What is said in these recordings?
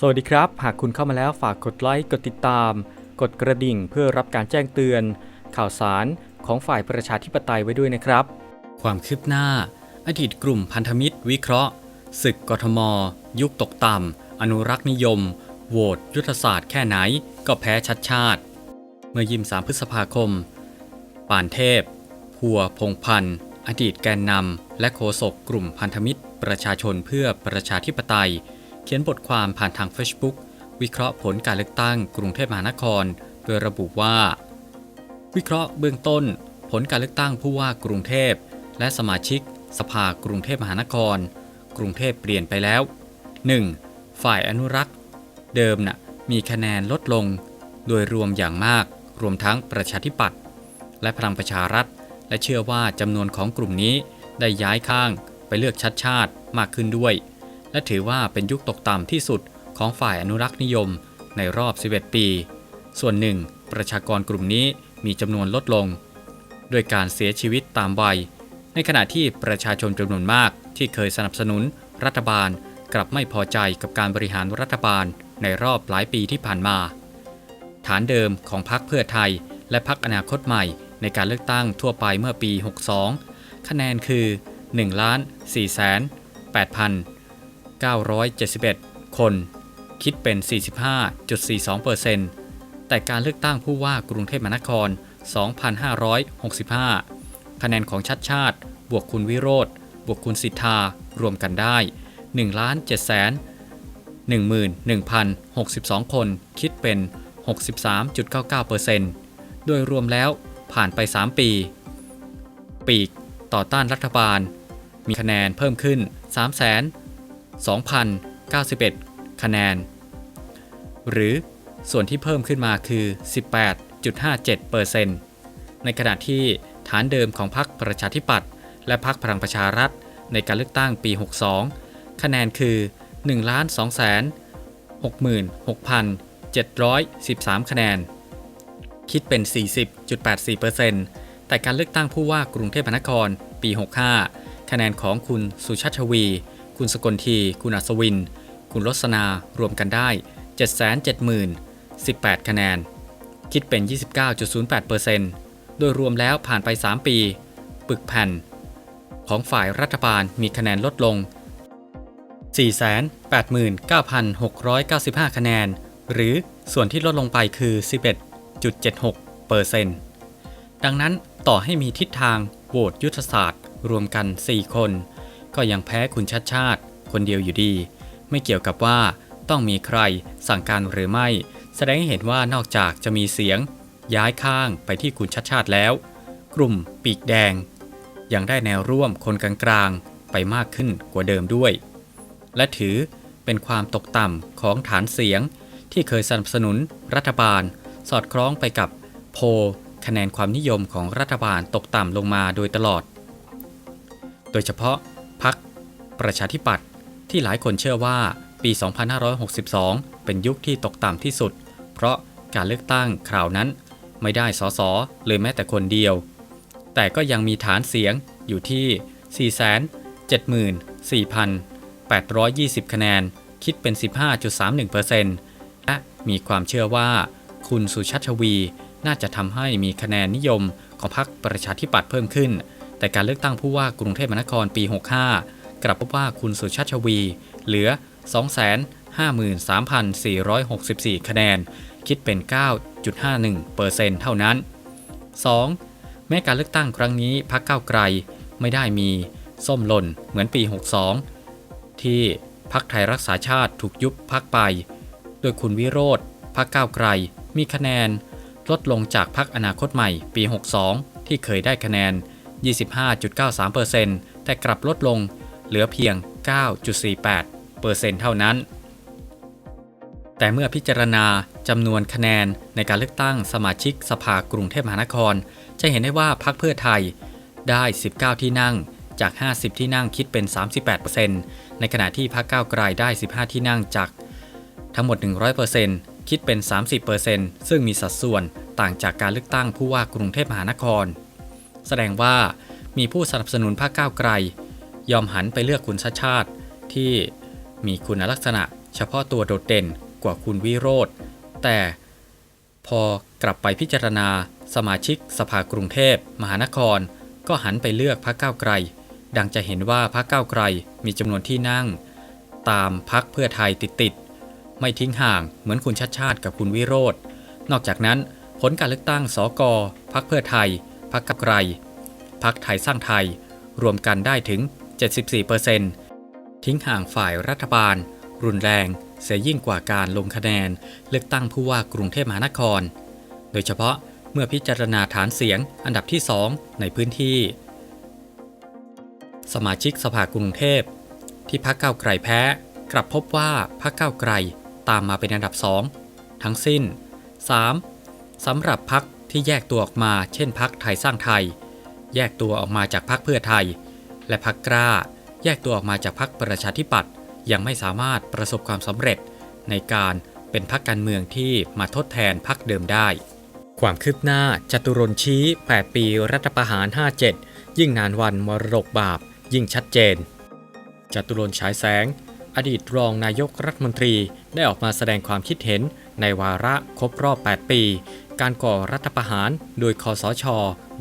สวัสดีครับ หากคุณเข้ามาแล้วฝากกดไลค์ กดติดตาม กดกระดิ่งเพื่อรับการแจ้งเตือน ข่าวสารของฝ่ายประชาธิปไตยไว้ด้วยนะครับ ความคืบหน้า อดีตกลุ่มพันธมิตร วิเคราะห์ศึกกทม ยุคตกต่ำอนุรักษ์นิยม โหวตยุทธศาสตร์แค่ไหน ก็แพ้ชัดชาติ เมื่อยิมสามพฤษภาคม ป่านเทพ พัวพงพันธ์ อดีตแกนนำและโฆษกกลุ่มพันธมิตร ประชาชนเพื่อประชาธิปไตย เขียนบทความผ่านทาง Facebook วิเคราะห์ผลการเลือกตั้งกรุงเทพมหานคร โดยระบุว่า วิเคราะห์เบื้องต้น ผลการเลือกตั้งผู้ว่ากรุงเทพ และสมาชิก สภากรุงเทพมหานคร กรุงเทพเปลี่ยนไปแล้ว 1. ฝ่ายอนุรักษ์ เดิมน่ะมีคะแนนลดลง โดยรวมอย่างมากรวมทั้งประชาธิปัตย์และพลังประชารัฐ และเชื่อว่าจำนวนของกลุ่มนี้ได้ย้ายข้างไปเลือกชัดชาติมากขึ้นด้วย และถือว่าเป็นยุคตกต่ำที่สุดของฝ่ายอนุรักษ์นิยมในรอบ 11 ปี ส่วนหนึ่ง ประชากรกลุ่มนี้มีจำนวนลดลงโดยการเสียชีวิตตามวัย ในขณะที่ประชาชนจำนวนมากที่เคยสนับสนุน รัฐบาลกลับไม่พอใจกับการบริหารรัฐบาลในรอบหลายปีที่ผ่านมา ฐานเดิมของพรรคเพื่อไทย และพรรคอนาคตใหม่ในการเลือกตั้งทั่วไปเมื่อปี 62 คะแนนคือ1ล้าน4แส 971 คน คิดเป็น 45.42%แต่การเลือกตั้งผู้ว่ากรุงเทพมหานคร 2,565 คะแนนของชัดชาติ บวกคุณวิโรธบวกคุณสิทธารวมกันได้ 1 7 1 1 0 6 2 คน คิดเป็น 63.99%โดยรวมแล้วผ่านไป 3 ปี ปีกต่อต้านรัฐบาล มีคะแนนเพิ่มขึ้น3 2 2,091 คะแนน หรือส่วนที่เพิ่มขึ้นมาคือ 18.57%ในขณะที่ฐานเดิมของพรรคประชาธิปัตย์และพรรคพลังประชารัฐในการเลือกตั้งปี 62 คะแนนคือ 1 2 66,713 คะแนน คิดเป็น 40.84%แต่การเลือกตั้งผู้ว่ากรุงเทพมหานครปี 65 คะแนนของคุณสุชาติชวี คุณสกลที คุณอัศวิน คุณรสนารวมกันได้ 770,018 คะแนน คิดเป็น 29.08%โดยรวมแล้วผ่านไป 3 ปี ปึกแผ่น ของฝ่ายรัฐบาลมีคะแนนลดลง 489,695 คะแนน หรือส่วนที่ลดลงไปคือ 11.76%ดังนั้นต่อให้มีทิศทางโหวตยุทธศาสตร์ รวมกัน 4 คน ก็ยังแพ้คุณชัดชาติ คนเดียวอยู่ดี ไม่เกี่ยวกับว่าต้องมีใครสั่งการหรือไม่ แสดงให้เห็นว่านอกจากจะมีเสียง ย้ายข้างไปที่คุณชัดชาติแล้ว กลุ่มปีกแดง ยังได้แนวร่วมคนกลางๆไปมากขึ้นกว่าเดิมด้วย และถือเป็นความตกต่ำของฐานเสียงที่เคยสนับสนุนรัฐบาล สอดคล้องไปกับโพคะแนนความนิยมของรัฐบาลตกต่ำลงมาโดยตลอด โดยเฉพาะ ประชาธิปัตย์ที่หลายคนเชื่อว่าปี 2562 เป็นยุคที่ตกต่ำที่สุด เพราะการเลือกตั้งคราวนั้นไม่ได้สสเลยแม้แต่คนเดียว แต่ก็ยังมีฐานเสียงอยู่ที่ 474,820 คะแนน คิดเป็น 15.31%และมีความเชื่อว่า คุณสุชัชวี น่าจะทำให้มีคะแนนนิยมของพรรคประชาธิปัตย์เพิ่มขึ้น แต่การเลือกตั้งผู้ว่ากรุงเทพมหานครปี 65 กลับพบว่าคุณสุชัชวี เหลือ 253,464 คะแนน คิดเป็น 9.51%เท่านั้น 2. แม้การเลือกตั้งครั้งนี้พรรคก้าวไกลไม่ได้มีส้มหล่นเหมือนปี 62 ที่พรรคไทยรักษาชาติถูกยุบพรรคไป โดยคุณวิโรธพรรคก้าวไกล มีคะแนน ลดลงจากพรรคอนาคตใหม่ปี 62 ที่เคยได้คะแนน 25.93%แต่กลับลดลง เหลือเพียง 9.48%เปอร์เซ็นต์เท่านั้น แต่เมื่อพิจารณาจำนวนคะแนนในการเลือกตั้งสมาชิกสภากรุงเทพมหานคร จะเห็นได้ว่าพรรคเพื่อไทยได้ 19 ที่นั่งจาก 50 ที่นั่งคิดเป็น 38%ในขณะที่พรรคก้าวไกลได้ 15 ที่นั่งจาก ทั้งหมด 100%คิดเป็น 30%ซึ่งมีสัดส่วนต่างจากการเลือกตั้งผู้ว่ากรุงเทพมหานคร แสดงว่ามีผู้สนับสนุนพรรคก้าวไกล ยอมหันไปเลือกคุณชาติชาติ ที่มีคุณลักษณะเฉพาะตัวโดดเด่นกว่าคุณวิโรธแต่พอกลับไปพิจารณาสมาชิกสภากรุงเทพมหานคร ก็หันไปเลือกพรรคก้าวไกล ดังจะเห็นว่าพรรคก้าวไกลมีจำนวนที่นั่ง ตามพรรคเพื่อไทยติดๆไม่ทิ้งห่างเหมือนคุณชัดชาติกับคุณวิโรธนอกจากนั้นผลการเลือกตั้งสกพรรคเพื่อไทยพรรคก้าวไกลพรรคไทยสร้างไทย รวมกันได้ถึง 74%ทิ้งห่างฝ่ายรัฐบาล รุนแรง เสียยิ่งกว่าการลงคะแนน เลือกตั้งผู้ว่ากรุงเทพมหานคร โดยเฉพาะเมื่อพิจารณาฐานเสียงอันดับที่ 2 ในพื้นที่ สมาชิกสภากรุงเทพ ที่พักเก้าไกลแพ้ กลับพบว่าพักเก้าไกลตามมาเป็นอันดับ 2 ทั้งสิ้น 3. สำหรับพักที่แยกตัวออกมา เช่นพักไทยสร้างไทย แยกตัวออกมาจากพักเพื่อไทย และพักกล้าแยกตัวออกมาจากพักประชาธิปัตย์ยังไม่สามารถประสบความสำเร็จ ในการเป็นพักการเมืองที่มาทดแทนพักเดิมได้ ความคืบหน้าจตุรนชี้ 8 ปีรัฐประหาร 57 ยิ่งนานวันมรดกบาป ยิ่งชัดเจนจตุรนฉายแสง อดีตรองนายกรัฐมนตรีได้ออกมาแสดงความคิดเห็นในวาระครบรอบ 8 ปี การก่อรัฐประหารโดยคอสช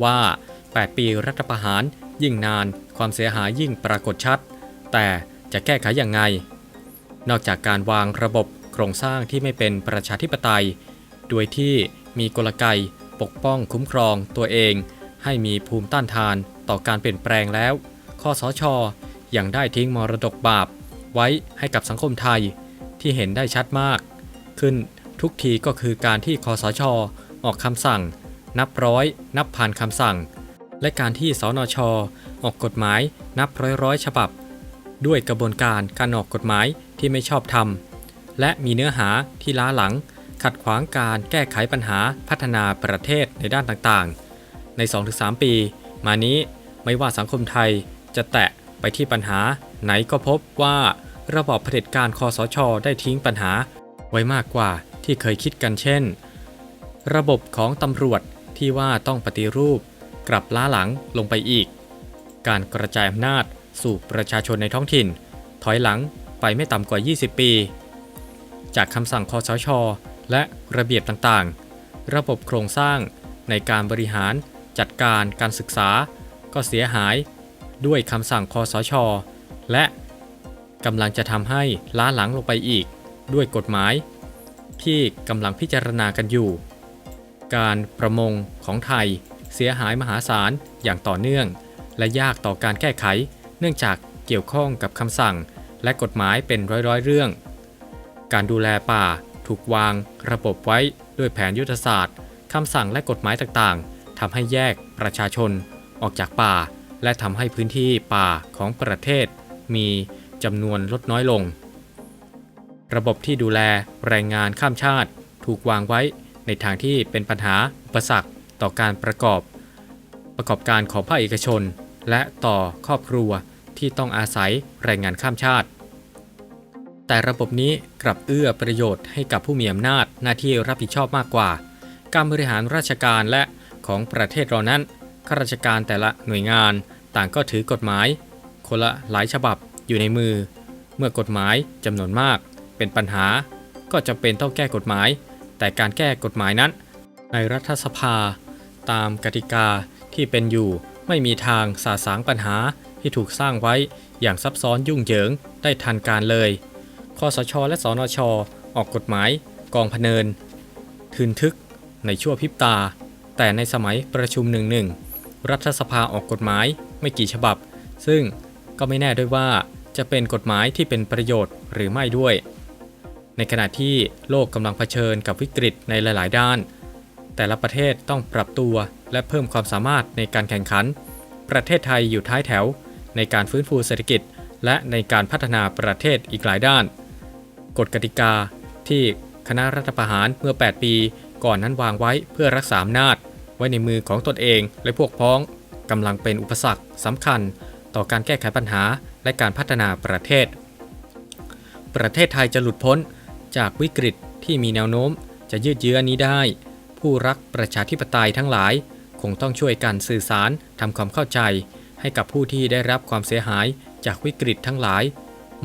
ว่า 8 ปีรัฐประหารยิ่งนาน ความเสียหายยิ่งปรากฏชัด แต่จะแก้ไขอย่างไง นอกจากการวางระบบโครงสร้างที่ไม่เป็นประชาธิปไตย โดยที่มีกลไกปกป้องคุ้มครองตัวเอง ให้มีภูมิต้านทานต่อการเปลี่ยนแปลงแล้วคอสชยังได้ทิ้งมรดกบาป ไว้ให้กับสังคมไทยที่เห็นได้ชัดมาก ขึ้นทุกทีก็คือการที่คอสชออกคำสั่ง นับร้อย นับพันคำสั่ง และการที่สนชออกกฎหมายนับร้อยร้อยฉบับ ด้วยกระบวนการการออกกฎหมายที่ไม่ชอบธรรม และมีเนื้อหาที่ล้าหลัง ขัดขวางการแก้ไขปัญหาพัฒนาประเทศในด้านต่างๆ ใน 2-3 ปี มานี้ไม่ว่าสังคมไทยจะแตะไปที่ปัญหา ไหนก็พบว่าระบอบเผด็จการคอสชได้ทิ้งปัญหา ไว้มากกว่าที่เคยคิดกันเช่น ระบบของตำรวจที่ว่าต้องปฏิรูป กลับล้าหลังลงไปอีก การกระจายอำนาจสู่ประชาชนในท้องถิ่น ถอยหลังไปไม่ต่ำกว่า 20 ปี จากคำสั่งคอสช และระเบียบต่างๆ ระบบโครงสร้างในการบริหารจัดการการศึกษา ก็เสียหายด้วยคำสั่งคอสช และกำลังจะทำให้ล้าหลังลงไปอีก ด้วยกฎหมาย ที่กำลังพิจารณากันอยู่ การประมงของไทย เสียหายมหาศาลอย่างต่อเนื่อง และยากต่อการแก้ไข เนื่องจากเกี่ยวข้องกับคำสั่ง และกฎหมายเป็นร้อยๆเรื่อง การดูแลป่าถูกวาง ระบบไว้ด้วยแผนยุทธศาสตร์คำสั่งและกฎหมายต่างๆทำให้แยกประชาชน ออกจากป่า และทำให้พื้นที่ป่าของประเทศ มีจำนวนลดน้อยลง ระบบที่ดูแลแรงงานข้ามชาติ ถูกวางไว้ในทางที่เป็นปัญหาอุปสรรค ต่อการประกอบ ประกอบการของภาคเอกชน และต่อครอบครัวที่ต้องอาศัยแรงงานข้ามชาติ แต่ระบบนี้กลับเอื้อประโยชน์ให้กับผู้มีอำนาจหน้าที่รับผิดชอบมากกว่า การบริหารราชการและของประเทศเรานั้นข้าราชการแต่ละหน่วยงานต่างก็ถือกฎหมาย คนละหลายฉบับอยู่ในมือ เมื่อกฎหมายจำนวนมากเป็นปัญหา ก็จำเป็นต้องแก้กฎหมาย แต่การแก้กฎหมายนั้น ในรัฐสภา ตามกติกาที่เป็นอยู่ไม่มีทางสาสางปัญหาที่ถูกสร้างไว้อย่างซับซ้อนยุ่งเหยิงได้ทันการเลยคอสช และสนช ออกกฎหมาย กองพเนินทึนทึกในชั่วพริบตา แต่ในสมัยประชุมหนึ่งหนึ่งรัฐสภาออกกฎหมายไม่กี่ฉบับ ซึ่งก็ไม่แน่ด้วยว่าจะเป็นกฎหมายที่เป็นประโยชน์หรือไม่ด้วย ในขณะที่โลกกำลังเผชิญกับวิกฤตในหลาย ๆ ด้าน แต่ละประเทศต้องปรับตัวและเพิ่มความสามารถในการแข่งขัน ประเทศไทยอยู่ท้ายแถว ในการฟื้นฟูเศรษฐกิจ และในการพัฒนาประเทศอีกหลายด้าน กฎกติกาที่คณะรัฐประหารเมื่อ 8 ปี ก่อนนั้นวางไว้เพื่อรักษาอำนาจ ไว้ในมือของตนเองและพวกพ้องกำลังเป็นอุปสรรคสำคัญ ต่อการแก้ไขปัญหาและการพัฒนาประเทศ ประเทศไทยจะหลุดพ้นจากวิกฤตที่มีแนวโน้มจะยืดเยื้อนี้ได้ ผู้รักประชาธิปไตยทั้งหลาย คงต้องช่วยกันสื่อสารทำความเข้าใจ ให้กับผู้ที่ได้รับความเสียหายจากวิกฤตทั้งหลาย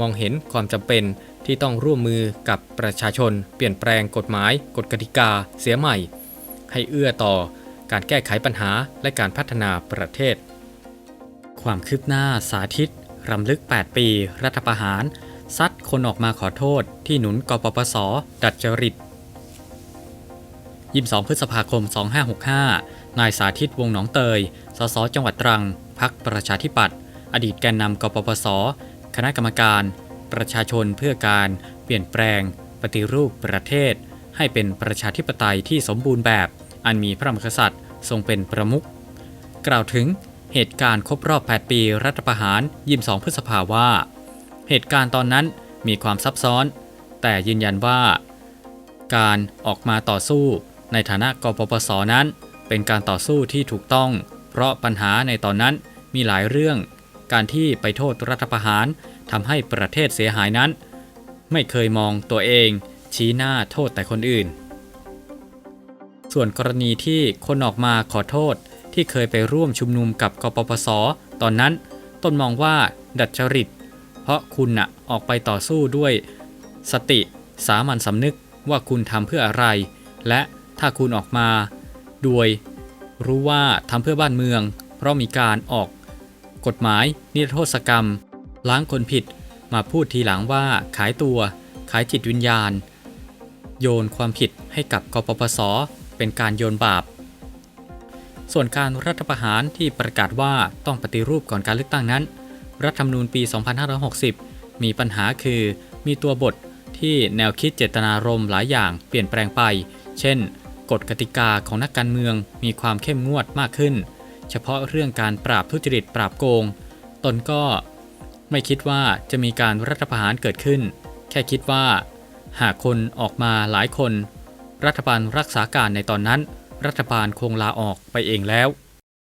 มองเห็นความจำเป็นที่ต้องร่วมมือกับประชาชน เปลี่ยนแปลงกฎหมาย กฎกติกา เสียใหม่ ให้เอื้อต่อการแก้ไขปัญหาและการพัฒนาประเทศ ความคืบหน้าสาธิต รำลึก 8 ปี รัฐประหาร ซัดคนออกมาขอโทษที่หนุนกปปส ดัดจริต 22 พฤษภาคม 2565 นายสาธิตวงหนองเตย สส จังหวัดตรัง พักประชาธิปัตย์ อดีตแกนนำกปปส คณะกรรมการ ประชาชนเพื่อการเปลี่ยนแปลง ปฏิรูปประเทศ ให้เป็นประชาธิปไตยที่สมบูรณ์แบบ อันมีพระมหากษัตริย์ทรงเป็นประมุข กล่าวถึงเหตุการณ์ครบรอบ 8 ปีรัฐประหาร 22 พฤษภาว่า เหตุการณ์ตอนนั้นมีความซับซ้อน แต่ยืนยันว่า การออกมาต่อสู้ ในฐานะกปปสนั้น เป็นการต่อสู้ที่ถูกต้อง เพราะปัญหาในตอนนั้นมีหลายเรื่อง การที่ไปโทษรัฐประหารทำให้ประเทศเสียหายนั้น ไม่เคยมองตัวเอง ชี้หน้าโทษแต่คนอื่น ส่วนกรณีที่คนออกมาขอโทษที่เคยไปร่วมชุมนุมกับกปปส ตอนนั้นตนมองว่าดัดจริต เพราะคุณน่ะออกไปต่อสู้ด้วย สติสามัญสำนึกว่าคุณทำเพื่ออะไร และ ถ้าคุณออกมาโดยรู้ว่าทำเพื่อบ้านเมือง เพราะมีการออกกฎหมายนิรโทษกรรม ล้างคนผิด มาพูดทีหลังว่าขายตัว ขายจิตวิญญาณ โยนความผิดให้กับกปปส เป็นการโยนบาป ส่วนการรัฐประหารที่ประกาศว่าต้องปฏิรูปก่อนการเลือกตั้งนั้น รัฐธรรมนูญปี 2560 มีปัญหาคือมีตัวบทที่แนวคิดเจตนารมณ์หลายอย่างเปลี่ยนแปลงไป เช่น กฎกติกาของนักการเมืองมีความเข้มงวดมากขึ้น เฉพาะเรื่องการปราบทุจริตปราบโกง ตนก็ไม่คิดว่าจะมีการรัฐประหารเกิดขึ้น แค่คิดว่า หากคนออกมาหลายคน รัฐบาลรักษาการในตอนนั้น รัฐบาลคงลาออกไปเองแล้ว